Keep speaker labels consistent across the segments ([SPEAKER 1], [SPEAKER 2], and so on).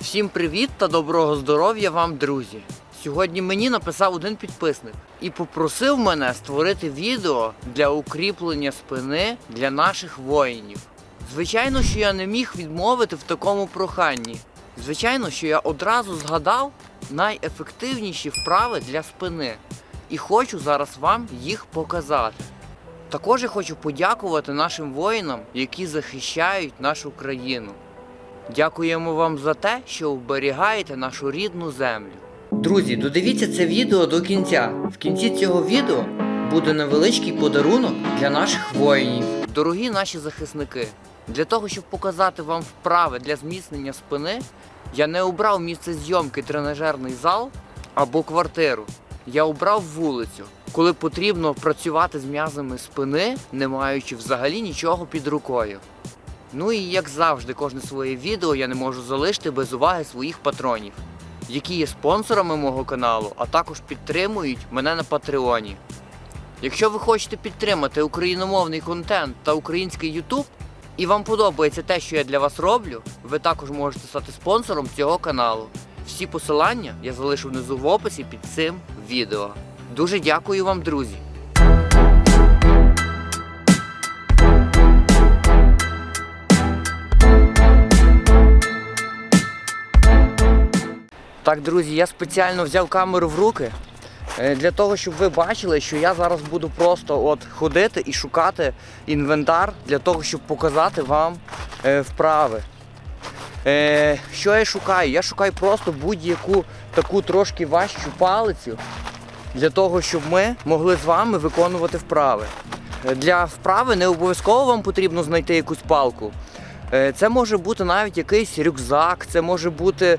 [SPEAKER 1] Всім привіт та доброго здоров'я вам, друзі! Сьогодні мені написав один підписник і попросив мене створити відео для укріплення спини для наших воїнів. Звичайно, що я не міг відмовити в такому проханні. Звичайно, що я одразу згадав найефективніші вправи для спини і хочу зараз вам їх показати. Також я хочу подякувати нашим воїнам, які захищають нашу країну. Дякуємо вам за те, що оберігаєте нашу рідну землю. Друзі, додивіться це відео до кінця. В кінці цього відео буде невеличкий подарунок для наших воїнів. Дорогі наші захисники, для того, щоб показати вам вправи для зміцнення спини, я не обрав місце зйомки тренажерний зал або квартиру. Я обрав вулицю, коли потрібно працювати з м'язами спини, не маючи взагалі нічого під рукою. Ну і як завжди, кожне своє відео я не можу залишити без уваги своїх патронів, які є спонсорами мого каналу, а також підтримують мене на Патреоні. Якщо ви хочете підтримати україномовний контент та український Ютуб, і вам подобається те, що я для вас роблю, ви також можете стати спонсором цього каналу. Всі посилання я залишу внизу в описі під цим відео. Дуже дякую вам, друзі! Так, друзі, я спеціально взяв камеру в руки е, для того, щоб ви бачили, що я зараз буду просто от ходити і шукати інвентар для того, щоб показати вам е, вправи. Е, що я шукаю? Я шукаю просто будь-яку таку трошки важчу палицю для того, щоб ми могли з вами виконувати вправи. Для вправи не обов'язково вам потрібно знайти якусь палку. Це може бути навіть якийсь рюкзак, це може бути,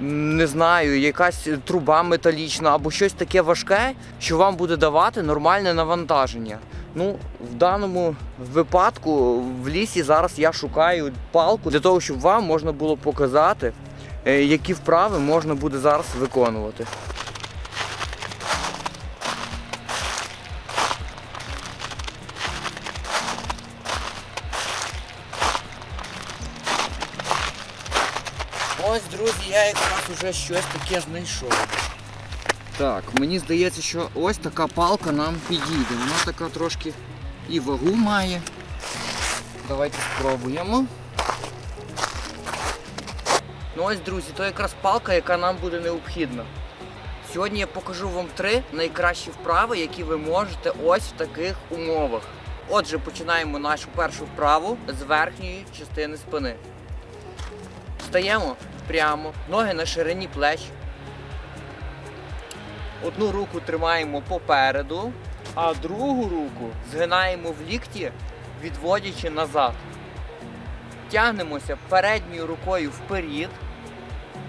[SPEAKER 1] не знаю, якась труба металічна або щось таке важке, що вам буде давати нормальне навантаження. Ну, в даному випадку в лісі зараз я шукаю палку для того, щоб вам можна було показати, е, які вправи можна буде зараз виконувати. Ось, друзі, я якраз уже щось таке знайшов. Так, мені здається, що ось така палка нам підійде. Вона така трошки і вагу має. Давайте спробуємо. Ну ось, друзі, то якраз палка, яка нам буде необхідна. Сьогодні я покажу вам три найкращі вправи, які ви можете ось в таких умовах. Отже, починаємо нашу першу вправу з верхньої частини спини. Встаємо прямо, ноги на ширині плеч. Одну руку тримаємо попереду, а другу руку згинаємо в лікті, відводячи назад. Тягнемося передньою рукою вперед,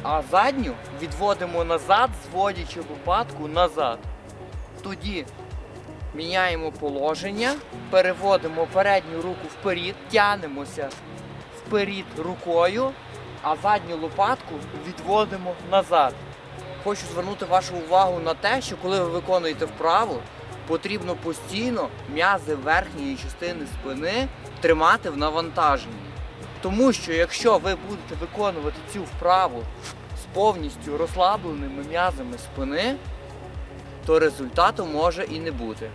[SPEAKER 1] а задню відводимо назад, зводячи лопатку назад. Тоді міняємо положення, переводимо передню руку вперед, тягнемося вперед рукою, а задню лопатку відводимо назад. Хочу звернути вашу увагу на те, що коли ви виконуєте вправу, потрібно постійно м'язи верхньої частини спини тримати в навантаженні. Тому що якщо ви будете виконувати цю вправу з повністю розслабленими м'язами спини, то результату може і не бути.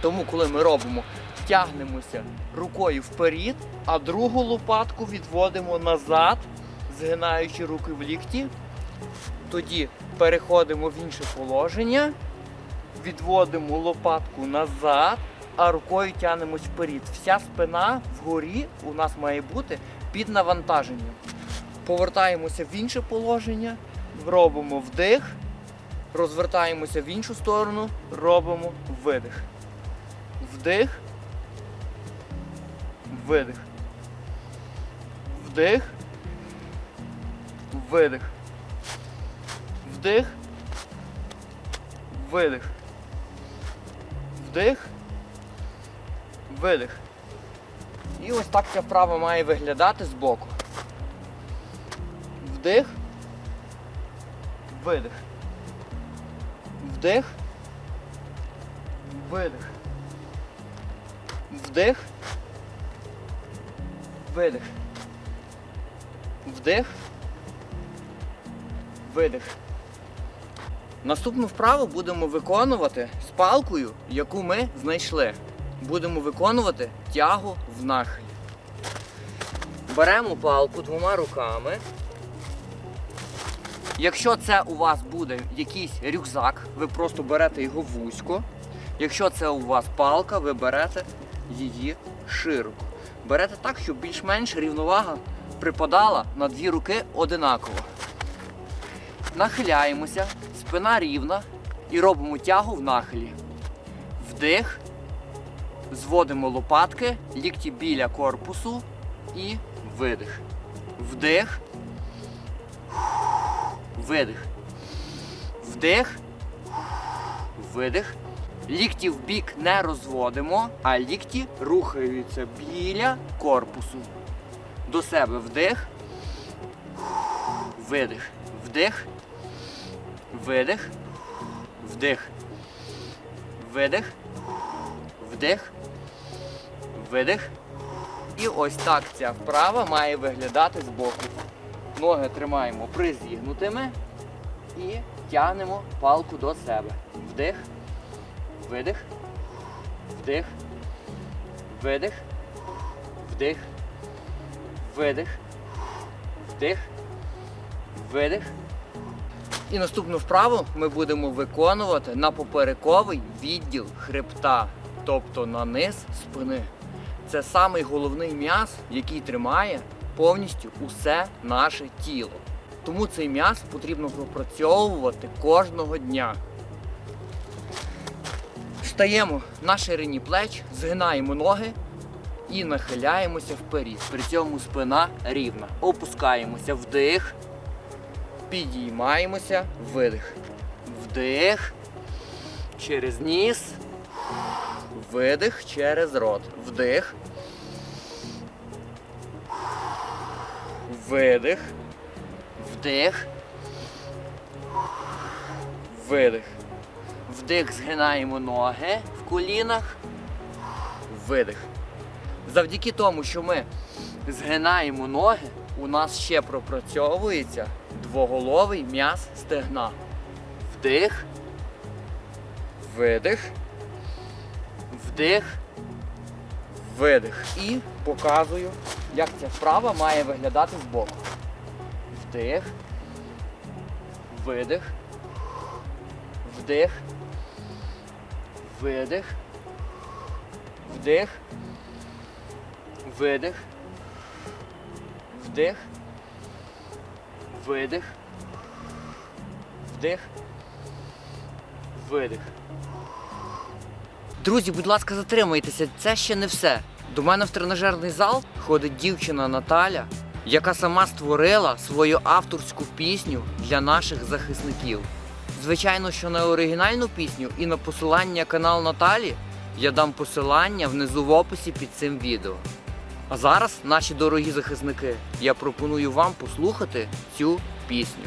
[SPEAKER 1] Тому, коли ми робимо, тягнемося рукою вперед, а другу лопатку відводимо назад, згинаючи руки в лікті. Тоді переходимо в інше положення, відводимо лопатку назад, а рукою тягнемось вперед. Вся спина вгорі у нас має бути під навантаженням. Повертаємося в інше положення, робимо вдих, розвертаємося в іншу сторону, робимо видих. Вдих, видих. Вдих, видих. Вдих. Видих. Вдих. Видих. І ось так ця вправа має виглядати збоку. Вдих. Видих. Вдих. Видих. Вдих. Видих. Вдих. видих. Наступну вправу будемо виконувати з палкою, яку ми знайшли. Будемо виконувати тягу в нахилі. Беремо палку двома руками. Якщо це у вас буде якийсь рюкзак, ви просто берете його вузько. Якщо це у вас палка, ви берете її широко. Берете так, щоб більш-менш рівновага припадала на дві руки одинаково. Нахиляємося, спина рівна і робимо тягу в нахилі. Вдих, зводимо лопатки, лікті біля корпусу і видих. Вдих. Видих. Вдих. Видих. Лікті в бік не розводимо, а лікті рухаються біля корпусу. До себе вдих. Видих. Вдих. Видих. Вдих. Видих. Вдих. Видих. І ось так ця вправа має виглядати збоку. Ноги тримаємо призігнутими і тягнемо палку до себе. Вдих, видих, вдих, видих, вдих, видих, вдих, видих. І наступну вправу ми будемо виконувати на поперековий відділ хребта, тобто на низ спини. Це самий головний м'яз, який тримає повністю усе наше тіло. Тому цей м'яз потрібно пропрацьовувати кожного дня. Встаємо на ширині плеч, згинаємо ноги і нахиляємося вперед. При цьому спина рівна. Опускаємося вдих, підіймаємося, видих. Вдих через ніс, видих через рот. Вдих. Видих. Вдих. Видих. Вдих, згинаємо ноги в колінах. Видих. Завдяки тому, що ми згинаємо ноги, у нас ще пропрацьовується двоголовий м'яз стегна. Вдих. Видих. Вдих. Видих. І показую, як ця вправа має виглядати збоку. Вдих. Видих. Вдих. Видих. Вдих. Видих. Вдих. Видих. Вдих. Видих. Друзі, будь ласка, затримайтеся, це ще не все. До мене в тренажерний зал ходить дівчина Наталя, яка сама створила свою авторську пісню для наших захисників. Звичайно, що на оригінальну пісню і на посилання канал Наталі я дам посилання внизу в описі під цим відео. А зараз, наші дорогі захисники, я пропоную вам послухати цю пісню.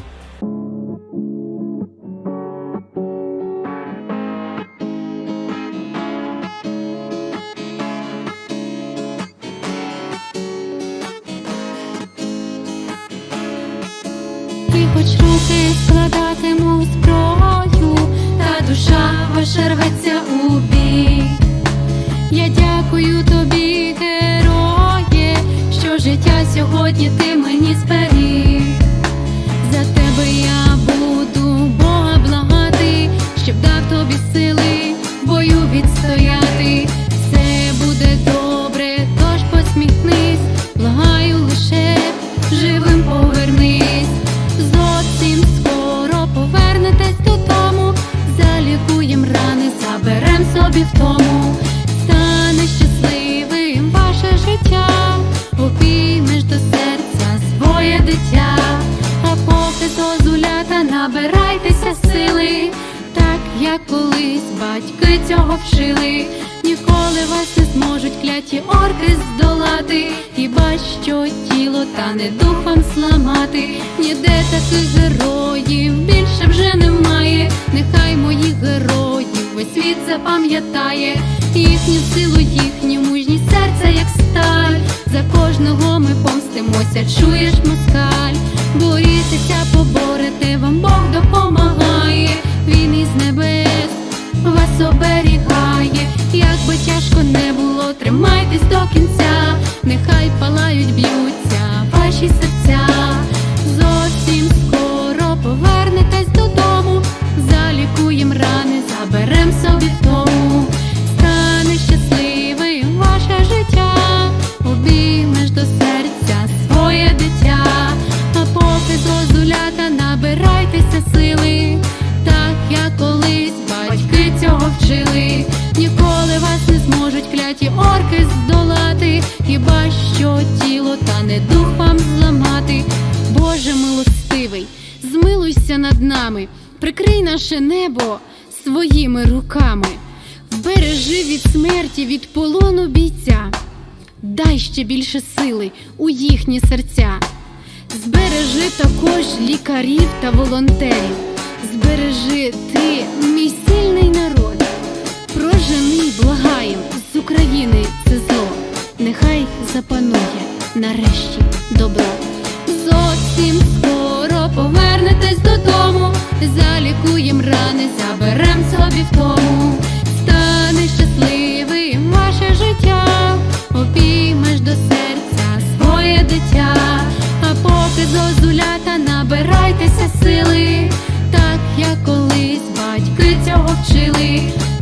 [SPEAKER 2] Сьогодні ти мені зберіг. Не дух вам зламати. Ніде таких героїв більше вже немає. Нехай моїх героїв весь світ запам'ятає їхню силу, їхню мужність серця, як сталь. За кожного ми помстимося, чуєш москаль. Борітеся, поборете вам з небес вас оберігає, як би тяжко не було, тримайтесь до кінця, вчили. Ніколи вас не зможуть кляті орки здолати, хіба що тіло та не дух вам зламати. Боже милостивий, змилуйся над нами, прикрий наше небо своїми руками, вбережи від смерті, від полону бійця, дай ще більше сили у їхні серця. Збережи також лікарів та волонтерів, збережи ти, мій сильний народ, прожени, благаєм з України це зло, нехай запанує нарешті добро. Зовсім скоро повернетесь додому, залікуєм рани, заберем собі втому, стане щасливим ваше життя, обіймеш до серця своє дитя, а поки зозулята набирайтеся сили,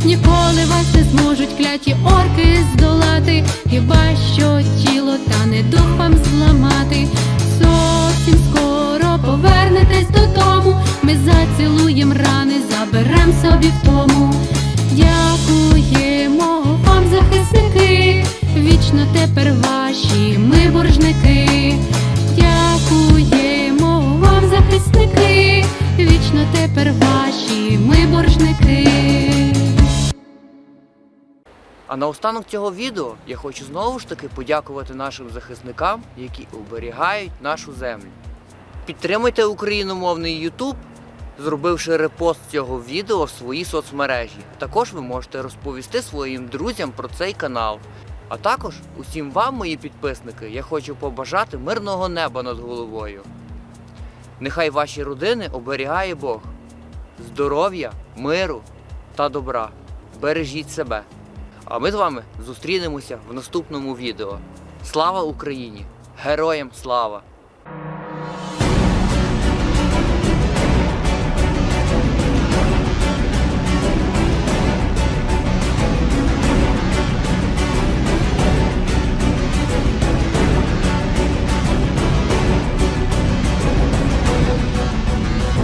[SPEAKER 2] ніколи вас не зможуть кляті орки здолати, хіба що тіло та не дух вам зламати. Зовсім скоро повернетесь додому, ми зацілуєм рани, заберем собі втому. Дякуємо вам, захисники, вічно тепер ваші ми боржники. Дякуємо вам, захисники, вічно тепер ваші ми боржники.
[SPEAKER 1] А наостанок цього відео я хочу знову ж таки подякувати нашим захисникам, які оберігають нашу землю. Підтримуйте україномовний YouTube, зробивши репост цього відео в свої соцмережі. Також ви можете розповісти своїм друзям про цей канал. А також усім вам, мої підписники, я хочу побажати мирного неба над головою. Нехай ваші родини оберігає Бог, здоров'я, миру та добра. Бережіть себе. А ми з вами зустрінемося в наступному відео. Слава Україні! Героям слава!